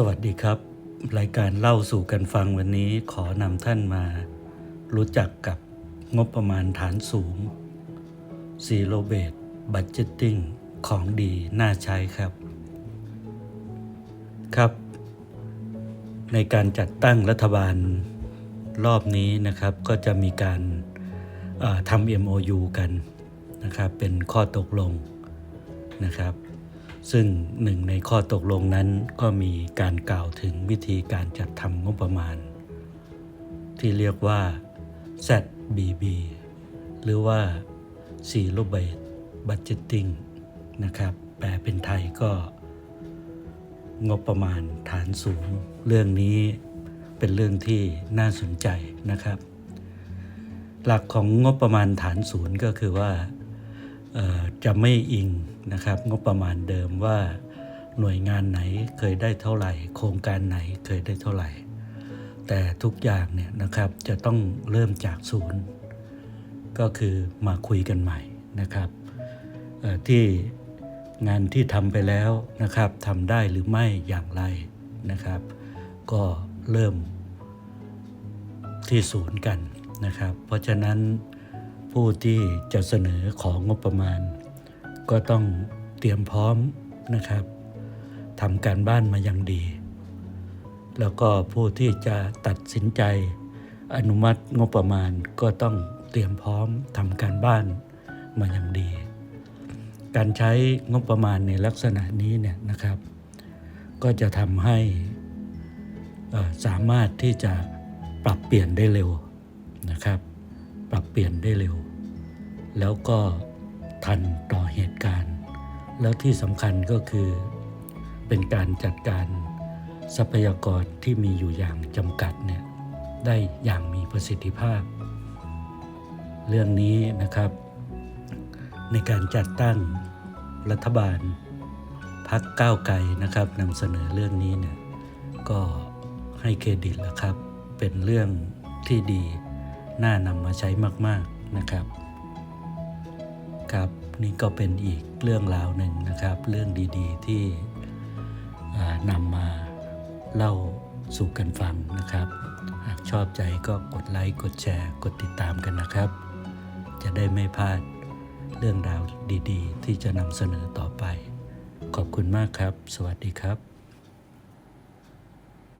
สวัสดีครับ รายการเล่าสู่กันฟังวันนี้ขอนำท่านมา รู้จักกับงบประมาณฐานสูง Zero b a s e Budgeting ของดีน่าใช้ครับ ครับ ในการจัดตั้งรัฐบาลรอบนี้นะครับ ก็จะมีการเอ่อทำ MOU กันนะครับ เป็นข้อตกลงนะครับ ซึ่งหนึ่งในข้อตกลงนั้นก็มีการกล่าวถึงวิธีการจัดทำงบประมาณ ที่เรียกว่า ZBB หรือว่า Zero Based Budgeting นะครับ แปลเป็นไทยก็งบประมาณฐานสูง เรื่องนี้เป็นเรื่องที่น่าสนใจนะครับ หลักของงบประมาณฐานศูนย์ก็คือว่า จะไม่อิงนะครับงบประมาณเดิมว่าหน่วยงานไหนเคยได้เท่าไหร่ โครงการไหนเคยได้เท่าไหร่ แต่ทุกอย่างเนี่ยนะครับจะต้องเริ่มจากศูนย์ ก็คือมาคุยกันใหม่นะครับที่งานที่ทำไปแล้วนะครับทำได้หรือไม่อย่างไรนะครับ ก็เริ่มที่ศูนย์กันนะครับ เพราะฉะนั้น ผู้ที่จะเสนอของงบประมาณ ก็ต้องเตรียมพร้อมนะครับทำการบ้านมาอย่างดี แล้วก็ผู้ที่จะตัดสินใจ อนุมัติงบประมาณก็ต้องเตรียมพร้อมทำการบ้านมาอย่างดี การใช้งบประมาณในลักษณะนี้เนี่ยนะครับ ก็จะทำให้สามารถที่จะปรับเปลี่ยนได้เร็วนะครับ ปรับเปลี่ยนได้เร็ว แล้วก็ทันต่อเหตุการณ์ แล้วที่สำคัญก็คือเป็นการจัดการทรัพยากรที่มีอยู่อย่างจำกัดเนี่ยได้อย่างมีประสิทธิภาพ เรื่องนี้นะครับ ในการจัดตั้งรัฐบาลพักก้าวไกลนะครับนำเสนอเรื่องนี้เนี่ยก็ให้เครดิตแล้วครับ เป็นเรื่องที่ดี น่านำมาใช้มากๆนะครับ ครับนี่ก็เป็นอีกเรื่องราวหนึ่งนะครับ เรื่องดีๆที่นำมาเล่าสู่กันฟังนะครับ หากชอบใจก็กดไลค์กดแชร์ กดติดตามกันนะครับ จะได้ไม่พลาดเรื่องราวดีๆ ที่จะนำเสนอต่อไป ขอบคุณมากครับ สวัสดีครับ